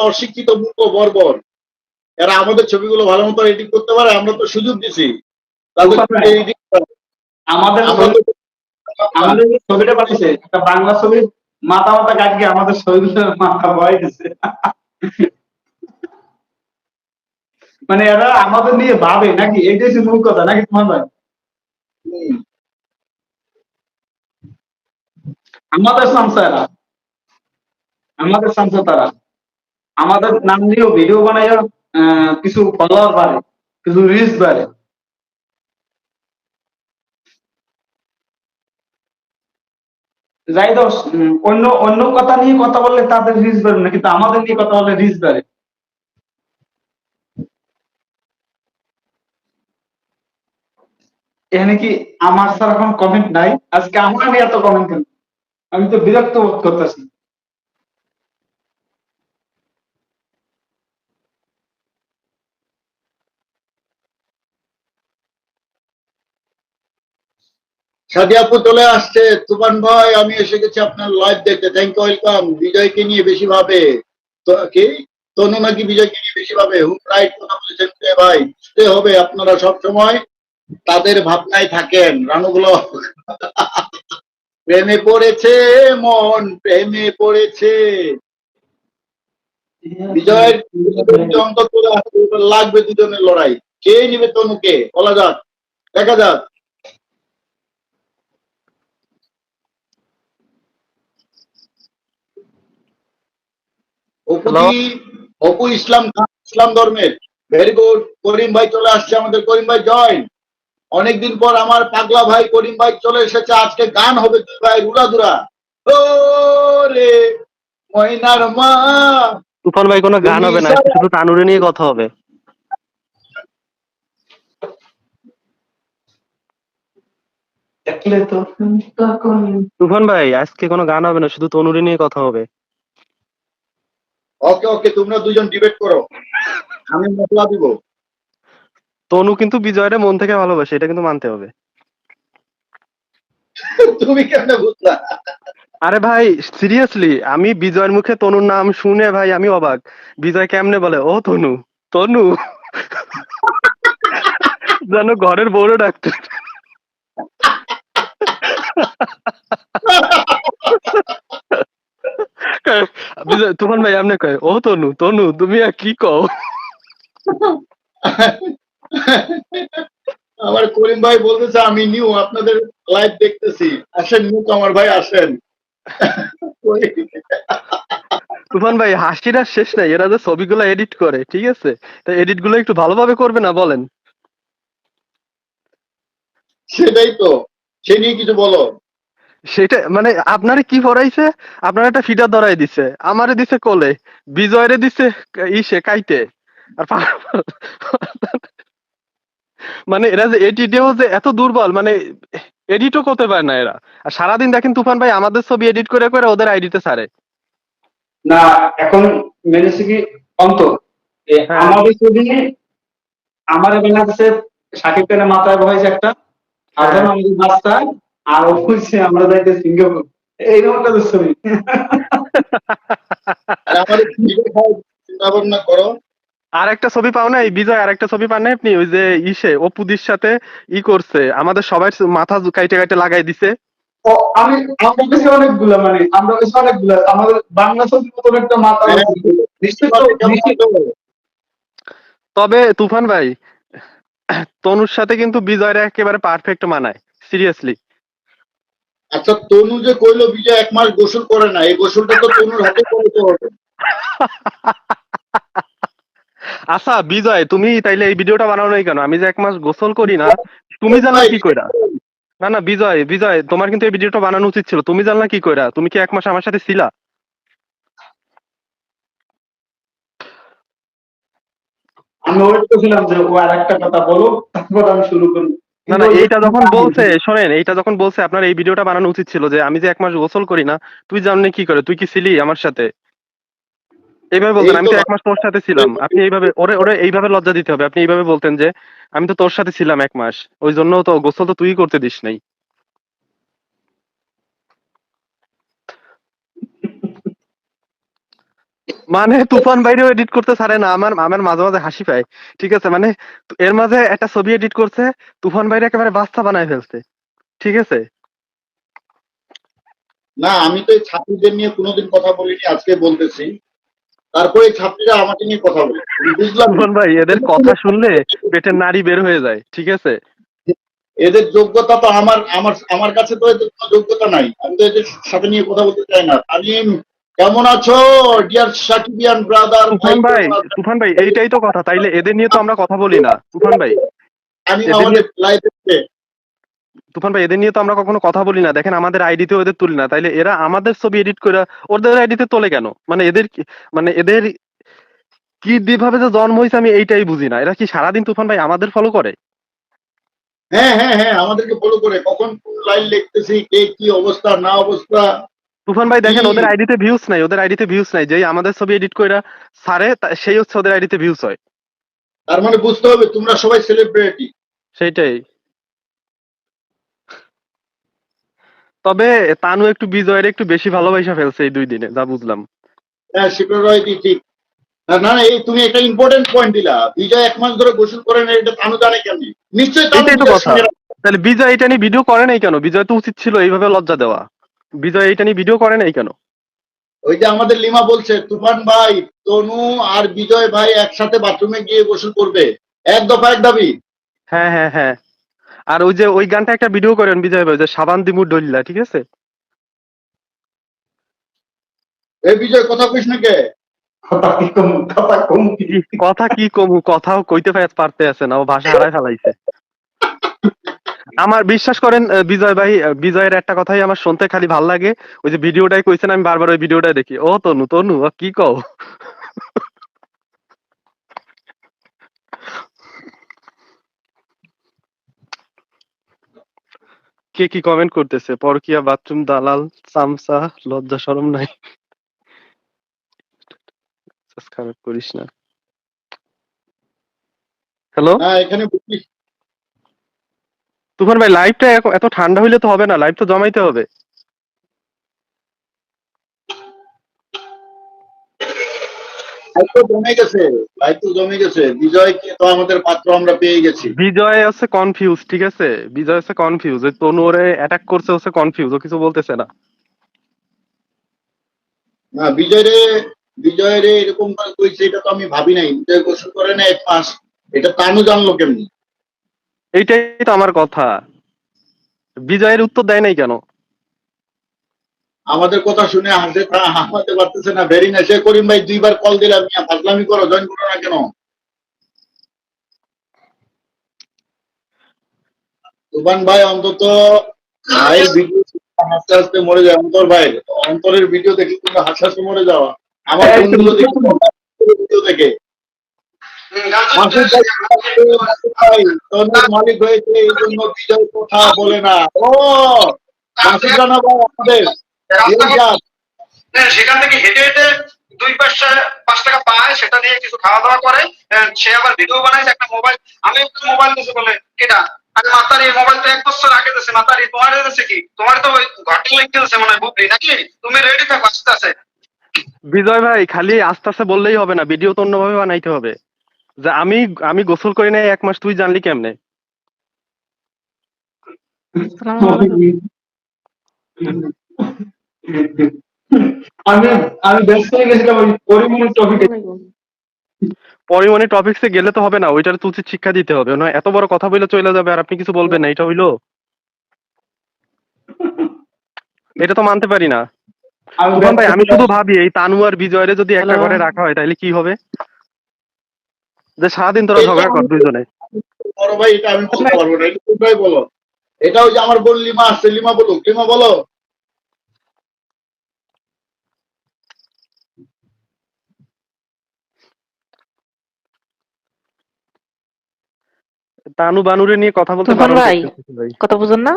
অশিক্ষিত মূর্খ বর্বর। এরা আমাদের ছবিগুলো ভালো মতো এডিট করতে পারে আমরা তো সুযোগ দিছি। আমাদের আমাদের ছবিটা পাঠিয়েছে একটা বাংলা ছবির মাথা মাথা কাটকে আমাদের ছবিগুলো মাথা ভয় মানে এরা আমাদের নিয়ে ভাবে নাকি? এটাই হচ্ছে মূল কথা নাকি তোমার ভাই? আমাদের সংস্থা এরা আমাদের সংস্থা তারা। আমাদের নাম দিয়েও ভিডিও বানাইয়া কিছু ফলোয়ার বাড়ে, কিছু রিচ বাড়ে। যাই দোষ অন্য অন্য কথা নিয়ে কথা বললে তাদের রিচ বাড়ে না, কিন্তু আমাদের নিয়ে কথা বললে রিচ বাড়ে। এখানে কি আমার ছাড়া এখন কমেন্ট নাই? আজকে আমার নিয়ে এত কমেন্ট আমি তো বিরক্ত বোধ করতেছি। সাদি আপু চলে আসছে। তুফান ভাই, আমি এসে গেছি আপনার লাইভ দেখতে। থ্যাংক ইউ ওয়েলকাম বিজয়কে নিয়ে বেশি ভাবে। কি? তনু নাকি বিজয়কে নিয়ে বেশি ভাবে। হুম রাইট কথা বলেছেন ভাই? বুঝতে হবে আপনারা সব সময়। তাদের ভাবনায় থাকেন। রানুগুলো প্রেমে পড়েছে মন, প্রেমে পড়েছে। বিজয়ের লাগবে দুজনের লড়াই। কে নিবে তনুকে? বলা যাক। দেখা যাক। অপুজি অপু ইসলাম ইসলাম ধর্মের? ভেরি গুড করিম ভাই চলে আসছে আমাদের। করিম ভাই জয়েন অনেকদিন পর আমার পাগলা ভাই করিম ভাই চলে এসেছে। আজকে গান হবে ভাই রুলাধুরা ও রে ময়নার মা। তুফান ভাই কোনো গান হবে না। শুধু তানুরে নিয়ে কথা হবে। তুফান ভাই আজকে কোনো গান হবে না। শুধু তনুরে নিয়ে কথা হবে। ওকে ওকে তোমরা দুজন ডিবেট করো। আমি মশলা দিব। তনু কিন্তু বিজয়ের মন থেকে ভালোবাসে এটা কিন্তু মানতে হবে। তুমি কেমনে বুঝলা? আরে ভাই সিরিয়াসলি আমি বিজয়ের মুখে তনুর নাম শুনে ভাই আমি অবাক। বিজয় কেমনে বলে ও তনু তনু। যেন ঘরের বউরে ডাক্তার। তুফান ভাই আপনি কয় ও তনু তনু তুমি আর কি কও? আমার করিম ভাই বলতেছে আমি নিউ আপনাদের লাইভ দেখতেছি। আসেন নিউ আমার ভাই আসেন। তুফান ভাই হাসির আর শেষ নাই এরা যে ছবিগুলো এডিট করে ঠিক আছে? তা এডিটগুলো একটু ভালোভাবে করবে না বলেন? সেটাই তো সে নিয়ে কিছু বলো। সেটা মানে আপনারে কি পড়াইছে? আপনার একটা ফিডার ধরাই দিছে। আমারে দিছে কোলে বিজয়রে দিছে ইসে কাইতে আর মানে এরা যে এডিটেও যে এত দুর্বল মানে এডিটও করতে পারে না এরা। আর সারাদিন দেখেন তুফান ভাই আমাদের ছবি এডিট করে করে ওদের আইডিতে ছাড়ে। না এখন মেনেছে কি অন্ত? হ্যাঁ। আমাদের ছবি আমার বাংলাদেশে শাকিব খানের মাথায় বয়স একটা। আর। আমাদের বাচ্চা আর বলছে আমরা যাইতে সিঙ্গাপুর। ছবি। আমাদের ভাবনা করো। আর একটা ছবি পাও না এই বিজয় আর একটা ছবি পান না আপনি? ওই যে ইসে অপুদির সাথে ই করছে। আমাদের সবাই মাথা কাইটে কাইটে লাগাই দিছে। ও আমি আমার কাছে অনেকগুলা মানে আমরা কাছে অনেকগুলা আমাদের বাংলা ছবির মতন একটা মাথা হ্যাঁ। তবে তুফান ভাই তনুর সাথে কিন্তু বিজয়ের একেবারে পারফেক্ট মানায় সিরিয়াসলি আচ্ছা তনু যে কইলো বিজয় এক মাস গোসল করে না এই গোসলটা তো তনুর হাতে করতে হবে। আচ্ছা বিজয় তুমি তাইলে এই ভিডিওটা বানাও নাই কেন? আমি যে এক মাস গোসল করি না তুমি জানলা কি কইরা? না না বিজয় বিজয় তোমার কিন্তু এই ভিডিওটা বানানো উচিত ছিল। তুমি জানলা কি কইরা? তুমি কি এক মাস আমার সাথে ছিলা? আমি ওয়েট করছিলাম যে ও আর একটা কথা বলো তারপর আমি শুরু করব। না না এইটা যখন বলছে। শোনেন এইটা যখন বলছে আপনার এই ভিডিওটা বানানো উচিত ছিল যে আমি যে এক মাস গোসল করি না তুই জানলে কি করে? তুই কি ছিলি আমার সাথে? এইভাবে বলতেন আমি তো এক মাস তোর সাথে ছিলাম। আপনি এইভাবে ওরে ওরে এইভাবে লজ্জা দিতে হবে। আপনি এইভাবে বলতেন যে আমি তো তোর সাথে ছিলাম এক মাস ওই জন্য তো গোসল তো তুই করতে দিস নাই। মানে তুফান বাইরেও এডিট করতে ছাড়ে না আমার আমার মাঝে মাঝে হাসি পায়। ঠিক আছে মানে এর মাঝে একটা ছবি এডিট করছে তুফান বাইরে একেবারে বাচ্চা বানায় ফেলছে। ঠিক আছে? না আমি তো ছাত্রীদের নিয়ে কোনোদিন কথা বলিনি আজকে বলতেছি। তারপরে ছাত্রীরা আমাকে নিয়ে কথা বলে। বুঝলাম? তুফান ভাই এদের কথা শুনলে পেটের নারী বের হয়ে যায় ঠিক আছে? এদের যোগ্যতা তো আমার আমার আমার কাছে তো এদের কোনো যোগ্যতা নাই। আমি তো এদের সাথে নিয়ে কথা বলতে চাই না। তামিম কেমন আছো? ডিয়ার সাকিবিয়ান ব্রাদার তুফান ভাই তুফান ভাই এইটাই তো কথা। তাইলে এদের নিয়ে তো আমরা কথা বলি না। তুফান ভাই আমি আমাদের তুফান ভাই এদের নিয়ে তো আমরা কখনো কথা বলি না। দেখেন আমাদের আইডিতে ওদের তুলি না। তাইলে এরা আমাদের ছবি এডিট করে ওদের আইডিতে তোলে কেন? মানে এদের মানে এদের কি যেভাবে যে জন্ম হয়েছে আমি এইটাই বুঝি না। এরা কি সারাদিন তুফান ভাই আমাদের ফলো করে? হ্যাঁ হ্যাঁ হ্যাঁ আমাদেরকে ফলো করে। কখন কোন লাইন লিখতেছি কে কি অবস্থা না অবস্থা তুফান ভাই দেখেন ওদের আইডিতে ভিউজ নাই ওদের আইডিতে ভিউজ নাই। যেই আমাদের ছবি এডিট কইরা সারে সেই হচ্ছে ওদের আইডিতে ভিউজ হয়। তার মানে বুঝতে হবে তোমরা সবাই সেলিব্রিটি সেইটাই। তবে তানু একটু বিজয়ের একটু বেশি ভালোবাসা ফেলছে এই দুই দিনে যা বুঝলাম। হ্যাঁ সেটা রয়েছে ঠিক না না এই তুমি একটা ইম্পর্টেন্ট পয়েন্ট দিলা। বিজয় এক মাস ধরে গোসল করে না এটা তানু জানে কেন নিশ্চয়ই তানু এটাই তো কথা। তাহলে বিজয় এটা নিয়ে ভিডিও করে নাই কেন? বিজয় তো উচিত ছিল এইভাবে লজ্জা দেওয়া। বিজয় এটা নিয়ে ভিডিও করে নাই কেন? ওই যে আমাদের লিমা বলছে তুফান ভাই তনু আর বিজয় ভাই একসাথে বাথরুমে গিয়ে গোসল করবে। এক দফা এক দাবি। হ্যাঁ হ্যাঁ হ্যাঁ। আর ওই যে ওই গানটা একটা ভিডিও করেন বিজয় ভাই যে সাবান দিমু ডলিলা ঠিক আছে? এই বিজয় কথা কইস না কে? কথা কি কম কথা কম কি? কি- কথা কি কমু কথাও কইতে পারতে আছে না ও ভাষা হারাই ফেলাইছে। আমার বিশ্বাস করেন বিজয় ভাই বিজয়ের একটা কথাই আমার শুনতে খালি ভালো লাগে। ওই যে ভিডিওটাই কইছেন, আমি বারবার ওই ভিডিওটা দেখি। ও, তনু তনু কি কও? কে কি কমেন্ট করতেছে? পরকিয়া, বাথরুম, দালাল, চামচা, লজ্জা, শরম নাই। সাবস্ক্রাইব করিস না। হ্যালো এখানে তুফান ভাই লাইভটা এত ঠান্ডা হইলে তো হবে না লাইভ তো জমাইতে হবে। জমে গেছে লাইট তো জমে গেছে। বিজয়কে তো আমাদের পাত্র আমরা পেয়ে গেছি। বিজয় হচ্ছে কনফিউজ ঠিক আছে? বিজয় হচ্ছে কনফিউজ ওই তনু ওরে অ্যাটাক করছে হচ্ছে কনফিউজ ও কিছু বলতেছে না। না বিজয় রে বিজয় রে এরকম কইছে এটা তো আমি ভাবি নাই। বিজয় গোসল করে না এক মাস। এটা তানু জানলো কেমনি? এইটাই তো আমার কথা। বিজয়ের উত্তর দেয় নাই কেন? আমাদের কথা শুনে হাসে হাসতে পারতেছে না ভেরি না। সে করিম ভাই দুইবার কল দিলাম মিয়া ফাজলামি করো জয়েন করো না কেন? তুফান ভাই অন্তত ভাইয়ের ভিডিও হাসতে হাসতে মরে যায়। অন্তর ভাই অন্তরের ভিডিও দেখে তুমি হাসতে হাসতে মরে যাওয়া। আমার বন্ধুগুলো দেখে ভিডিও দেখে মাসুদ ভাই, মাসুদ ভাই, তনুর মালিক হয়েছে এই জন্য বিজয় কথা বলে না। ও! মাসুদ রানা ভাই আমাদের হ্যাঁ, সেখান থেকে হেঁটে হেঁটে দুই পাঁচটা পাঁচ টাকা পায় সেটা দিয়ে কিছু খাওয়া দাওয়া করে সে আবার ভিডিও বানাইছে একটা মোবাইল আমি একটু মোবাইল দিয়েছে বলে কেটা আরে মাতারি মোবাইল তো এক বছর আগে দিয়েছে মাতারি তোমার দিয়েছে কি? তোমার তো ওই ঘটনা লিখতে দিয়েছে মনে হয় বুবলি নাকি? তুমি রেডি থাকো আস্তে আস্তে। বিজয় ভাই খালি আস্তে আস্তে বললেই হবে না ভিডিও তো অন্যভাবে বানাইতে হবে। যে আমি আমি গোসল করি নাই এক মাস তুই জানলি কেমনে? আমি আমি ব্যস্ত হয়ে গেছিলাম ওই টপিকে পরিমণি টপিকসে গেলে তো হবে না ওইটার তো উচিত শিক্ষা দিতে হবে। না এত বড় কথা বলে চলে যাবে আর আপনি কিছু বলবেন না এটা হইল? এটা তো মানতে পারি না। ভাই আমি শুধু ভাবি এই তানু আর বিজয়ের যদি একটা ঘরে রাখা হয় তাহলে কি হবে? যে সারাদিন তোরা ঝগড়া কর দুইজনে বড় ভাই এটা আমি বলতে পারব না এটা তোমরাই বলো। এটা ওই যে আমার বোন লিমা আসছে লিমা বলো লিমা বলো। তানু বানুরে নিয়ে কথা বলতে বারণ ভাই। কথা বুঝেন না?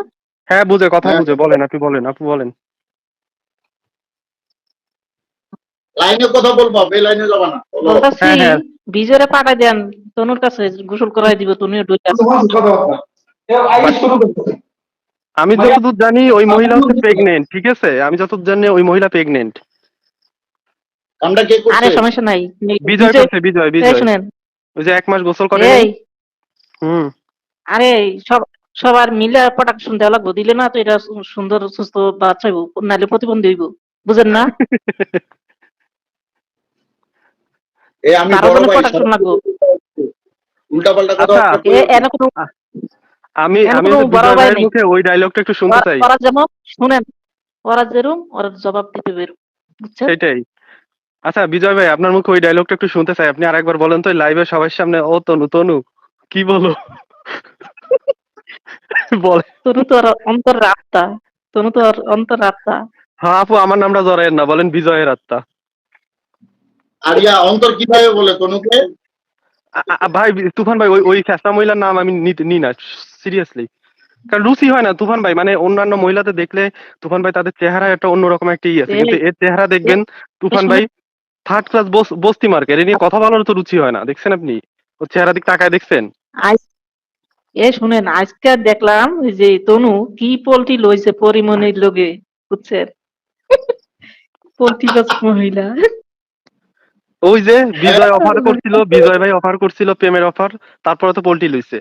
হ্যাঁ বুঝে কথা হ্যাঁ। বুঝে বলেন আপনি বলেন আপনি বলেন। লাইনে কথা বলবা বে লাইনে যাবা না হ্যাঁ, হ্যাঁ। বিজয়রে পাঠাই দেন তনুর কাছে গোসল করাই দিব তুমিও আমি যতদূর জানি ওই মহিলা হচ্ছে প্রেগনেন্ট ঠিক আছে? আমি যতদূর জানি ওই মহিলা প্রেগনেন্ট কামটা কে আরে সমস্যা নাই। বিজয় করছে বিজয় বিজয়। শুনেন। ওই যে এক মাস গোসল করে এই। হুম। আরে সব সবার মিলে প্রোডাকশন দেওয়া লাগবো। দিলে না তো এটা সুন্দর সুস্থ বাচ্চা হইব নাহলে প্রতিবন্ধী হইব। বুঝেন না? এ আমি বড় ভাই কথা আচ্ছা, বার্তা এ বলবেন এনে কোনো আমি আমি কোনো ওই যে বড় বিজয় ভাই মুখে ওই ডায়লগটা একটু শুনতে চাই। ওরা যেমন শুনেন ওরা যেরম ওরা জবাব দিতে বেরো সেটাই। আচ্ছা বিজয় ভাই আপনার মুখে ওই ডায়লগটা একটু শুনতে চাই। আপনি আরেকবার বলেন তো লাইভে সবার সামনে ও তনু তনু কি বলো? বলে। তনু তো আর অন্তর রাস্তা তনু তো আর অন্তর রাস্তা হ্যাঁ আপু আমার নামটা জরায়ের না বলেন বিজয়ের আত্মা। আরিয়া অন্তর কীভাবে বলে তনুকে? ভাই তুফান ভাই ওই ওই ফ্যাসা মহিলার নাম আমি নি না সিরিয়াসলি কারণ রুচি হয় না তুফান ভাই মানে অন্যান্য মহিলাদের দেখলে তুফান ভাই তাদের চেহারা একটা অন্যরকম একটা ই আছে কিন্তু এর চেহারা দেখবেন তুফান ভাই থার্ড ক্লাস বস্তি মার্কেট এ নিয়ে কথা বলার তো রুচি হয় না দেখছেন আপনি? ওর চেহারা দিক তাকায় দেখছেন? এ শুনেন আজকে দেখলাম যে তনু কি পোল্ট্রি লইছে পরিমনির লোকে বুঝছেন? পোল্ট্রি গাছ মহিলা। ওই যে বিজয় অফার করছিল বিজয় ভাই অফার করছিল প্রেমের অফার তারপরে তো পোল্ট্রি লইছে।